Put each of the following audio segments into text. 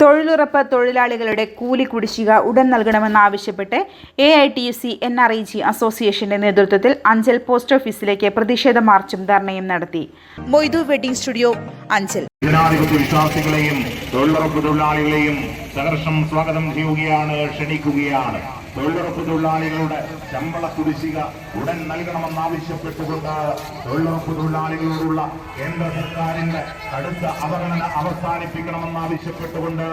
തൊഴിലുറപ്പ് തൊഴിലാളികളുടെ കൂലി കുടിശ്ശിക ഉടൻ നൽകണമെന്നാവശ്യപ്പെട്ട് A I T C N R I G അസോസിയേഷന്റെ നേതൃത്വത്തിൽ അഞ്ചൽ പോസ്റ്റ് ഓഫീസിലേക്ക് പ്രതിഷേധ മാർച്ചും ധർണയും നടത്തി. Moidu wedding studio Anchal. വിശ്വാസികളെയും തൊഴിലുറപ്പ് തൊഴിലാളികളെയും സ്വാഗതം ചെയ്യുകയാണ് ക്ഷണിക്കുകയാണ്. തൊഴിലുറപ്പ് തൊഴിലാളികളുടെ ശമ്പള കുടിശ്ശിക ഉടൻ നൽകണമെന്നാവശ്യപ്പെട്ടുകൊണ്ട് തൊഴിലുറപ്പ് തൊഴിലാളികളോടുള്ള കേന്ദ്ര സർക്കാരിന്റെ കടുത്ത അവഗണന അവസാനിപ്പിക്കണമെന്നാവശ്യപ്പെട്ടുകൊണ്ട്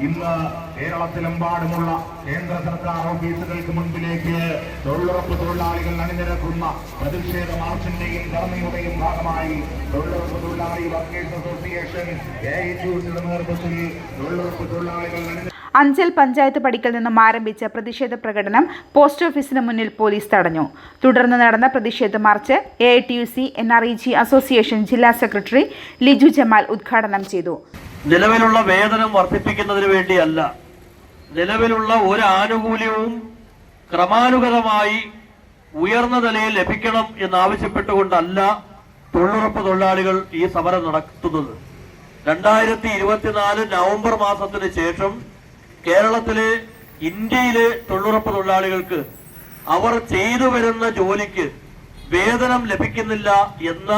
ഇന്ന് കേരളത്തിലെമ്പാടുമുള്ള കേന്ദ്ര സർക്കാർ ഓഫീസുകൾക്ക് മുൻപിലേക്ക് തൊഴിലുറപ്പ് തൊഴിലാളികൾ അണിനിരക്കുന്ന പ്രതിഷേധ മാർച്ചിന്റെയും ധർമ്മയുടെയും ഭാഗമായി തൊഴിലുറപ്പ് തൊഴിലാളി workers association A I T നേതൃത്വത്തിൽ തൊഴിലുറപ്പ് തൊഴിലാളികൾ അണിനിര അഞ്ചൽ പഞ്ചായത്ത് പടിക്കൽ നിന്നും ആരംഭിച്ച പ്രതിഷേധ പ്രകടനം പോസ്റ്റ് ഓഫീസിന് മുന്നിൽ പോലീസ് തടഞ്ഞു. തുടർന്ന് നടന്ന പ്രതിഷേധ march A I T U C N R E G association ജില്ലാ സെക്രട്ടറി ലിജു ജമാൽ ഉദ്ഘാടനം ചെയ്തു. നിലവിലുള്ള വേതനം വർദ്ധിപ്പിക്കുന്നതിന് വേണ്ടിയല്ല. നിലവിലുള്ള ഒരു ആനുകൂല്യവും ക്രമാനുഗതമായി ഉയർന്ന നിലയിൽ ലഭിക്കണം എന്നാവശ്യപ്പെട്ടുകൊണ്ടല്ല തൊഴിലുറപ്പ് തൊഴിലാളികൾ ഈ സമരം നടത്തുന്നത്. രണ്ടായിരത്തി ഇരുപത്തിനാല് നവംബർ മാസത്തിന് ശേഷം കേരളത്തിലെ ഇന്ത്യയിലെ തൊഴിലുറപ്പ് തൊഴിലാളികൾക്ക് അവർ ചെയ്തു വരുന്ന ജോലിക്ക് വേതനം ലഭിക്കുന്നില്ല എന്ന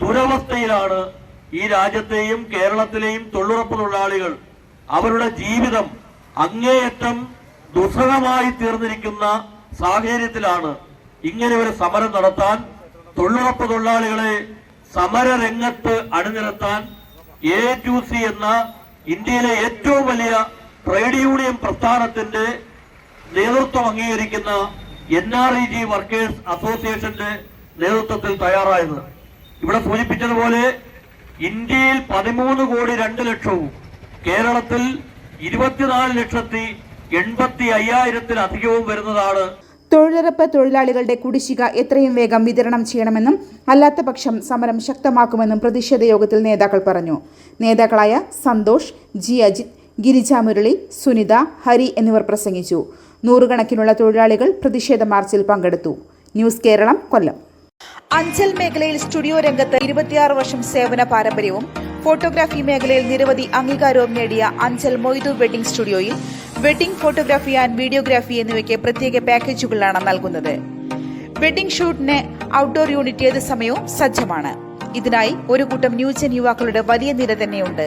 ദുരവസ്ഥയിലാണ് ഈ രാജ്യത്തെയും കേരളത്തിലെയും തൊഴിലുറപ്പ് തൊഴിലാളികൾ അവരുടെ ജീവിതം അങ്ങേയറ്റം ദുസ്സഹമായി തീർന്നിരിക്കുന്ന സാഹചര്യത്തിലാണ് ഇങ്ങനെ ഒരു സമരം നടത്താൻ തൊഴിലുറപ്പ് തൊഴിലാളികളെ സമരരംഗത്ത് അണിനിരത്താൻ എ ടു സി എന്ന ഇന്ത്യയിലെ ഏറ്റവും വലിയ ട്രേഡ് യൂണിയൻ പ്രസ്ഥാനത്തിന്റെ നേതൃത്വം അംഗീകരിക്കുന്ന N R E G workers അസോസിയേഷന്റെ നേതൃത്വത്തിൽ തയ്യാറായത്. ഇവിടെ സൂചിപ്പിച്ചതുപോലെ ഇന്ത്യയിൽ പതിമൂന്ന് കോടി രണ്ട് ലക്ഷവും കേരളത്തിൽ ഇരുപത്തിനാല് ലക്ഷത്തി എൺപത്തി അയ്യായിരത്തിലധികവും വരുന്നതാണ്. തൊഴിലുറപ്പ് തൊഴിലാളികളുടെ കുടിശ്ശിക എത്രയും വേഗം വിതരണം ചെയ്യണമെന്നും അല്ലാത്ത പക്ഷം സമരം ശക്തമാക്കുമെന്നും പ്രതിഷേധ യോഗത്തിൽ നേതാക്കൾ പറഞ്ഞു. നേതാക്കളായ സന്തോഷ് ജി അജിത് ഗിരിജ മുരളി സുനിത ഹരി എന്നിവർ പ്രസംഗിച്ചു. നൂറുകണക്കിനുള്ള തൊഴിലാളികൾ പ്രതിഷേധ മാർച്ചിൽ പങ്കെടുത്തു. ന്യൂസ് കേരളം കൊല്ലം. അഞ്ചൽ മേഖലയിൽ സ്റ്റുഡിയോ രംഗത്ത് ഇരുപത്തിയാറ് വർഷം സേവന പാരമ്പര്യവും ഫോട്ടോഗ്രാഫി മേഖലയിൽ നിരവധി അംഗീകാരവും നേടിയ അഞ്ചൽ മൊയ്തു വെഡിംഗ് സ്റ്റുഡിയോയിൽ വെഡിംഗ് ഫോട്ടോഗ്രാഫി ആൻഡ് വീഡിയോഗ്രാഫി എന്നിവയ്ക്ക് പ്രത്യേക പാക്കേജുകളാണ് നൽകുന്നത്. വെഡിംഗ് ഷൂട്ടിന് ഔട്ട്ഡോർ യൂണിറ്റ് ഏത് സമയവും സജ്ജമാണ്. ഇതിനായി ഒരു കൂട്ടം ന്യൂജൻ യുവാക്കളുടെ വലിയ നിര തന്നെയുണ്ട്.